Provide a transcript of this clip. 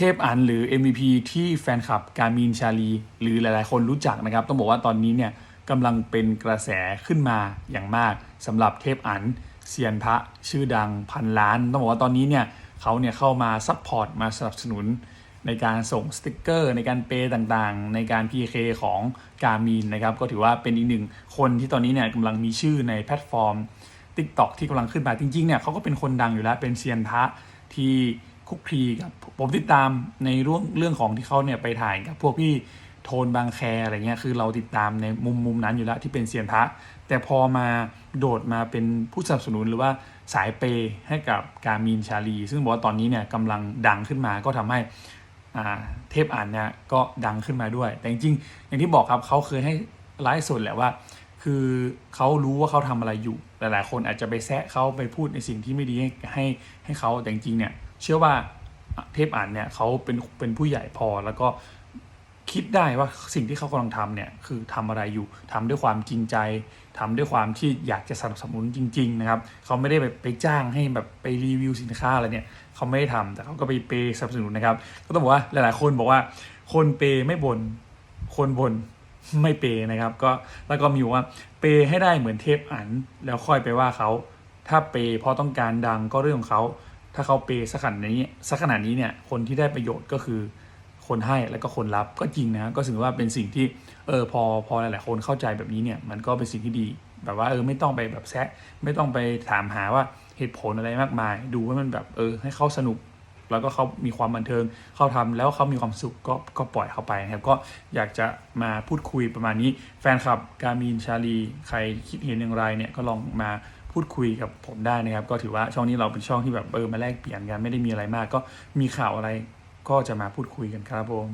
ทพอันหรือ MVP ที่แฟนคลับการมีนชาลี หรือหลายๆ คนรู้จักนะครับ ต้องบอกว่าตอนนี้เนี่ยกำลังเป็นกระแสขึ้นมาอย่างมากสำหรับเทพอันเซียนพระชื่อดังพันล้าน ต้องบอกว่าตอนนี้เนี่ยเขาเนี่ยเข้ามาซัพพอร์ตมาสนับสนุน ในการส่งสติกเกอร์ ในการเปย์ต่างๆ ในการ PK ของการมีนนะครับ ก็ถือว่าเป็นอีกหนึ่งคนที่ตอนนี้เนี่ยกำลังมีชื่อในแพลตฟอร์ม TikTok ที่กำลังขึ้นมาจริงๆเนี่ยเขาก็เป็นคนดังอยู่แล้วเป็นเซียนพระที่ คุกคีกับผมติดตามในเรื่องเรื่องของที่เขาเนี่ยไปถ่ายกับพวกพี่โทนบางแคอะไรเงี้ยคือเราติดตามในมุมมุมนั้นอยู่แล้วที่เป็นเซียนพระ แต่พอมาโดดมาเป็นผู้สนับสนุนหรือว่าสายเปย์ให้กับการมีนชาลี ซึ่งบอกว่าตอนนี้เนี่ยกำลังดังขึ้นมาก็ทำให้เทพอ่านเนี่ยก็ดังขึ้นมาด้วย แต่จริงๆอย่างที่บอกครับเขาเคยให้ไลฟ์สดแหละว่า คือเขารู้ว่าเขาทำอะไรอยู่หลายๆคนอาจจะไปแซะเขาไปพูดในสิ่งที่ไม่ดีให้ให้ให้เขาแต่จริงเนี่ย เชื่อว่าเทพอ่านเนี่ยเขาเป็นเป็นผู้ใหญ่พอแล้วก็คิดได้ว่าสิ่งที่เขากำลังทำเนี่ยคือทำอะไรอยู่ทำด้วยความจริงใจทำด้วยความที่อยากจะสนับสนุนจริง ๆ นะครับ เขาไม่ได้ไปไปจ้างให้แบบไปรีวิวสินค้าอะไรเนี่ยเขาไม่ได้ทำแต่เขาก็ไปเปย์สนับสนุนนะครับ ก็ต้องบอกว่าหลายๆคนบอกว่า คนเปย์ไม่บน่นคนบ่นไม่เปย์นะครับ ก็แล้วก็มีว่าเปย์ให้ได้เหมือนเทปอันแล้วค่อยไปว่าเขาถ้าเปย์เพราะต้องการดังก็เรื่องของเขา ถ้าเขาเปย์สักขนาดนี้สักขนาดนี้เนี่ยคนที่ได้ประโยชน์ก็คือคนให้แล้วก็คนรับก็จริงนะก็ถือว่าเป็นสิ่งที่เออพอพอหลายๆคนเข้าใจแบบนี้เนี่ยมันก็เป็นสิ่งที่ดี แบบว่าเออไม่ต้องไปแบบแซะไม่ต้องไปถามหาว่าเหตุผลอะไรมากมาย ดูว่ามันแบบเออให้เขาสนุก แล้วก็เขามีความบันเทิงเขาทำแล้วเขามีความสุขก็ก็ปล่อยเขาไปนะครับก็อยากจะมาพูดคุยประมาณนี้ แฟนคลับการมีนชาลี ใครคิดเห็นอย่างไรเนี่ยก็ลองมา พูดคุยกับผมได้นะครับ ก็ถือว่าช่องนี้เราเป็นช่องที่แบบเออมาแลกเปลี่ยนกันไม่ได้มีอะไรมาก ก็มีข่าวอะไรก็จะมาพูดคุยกันครับผม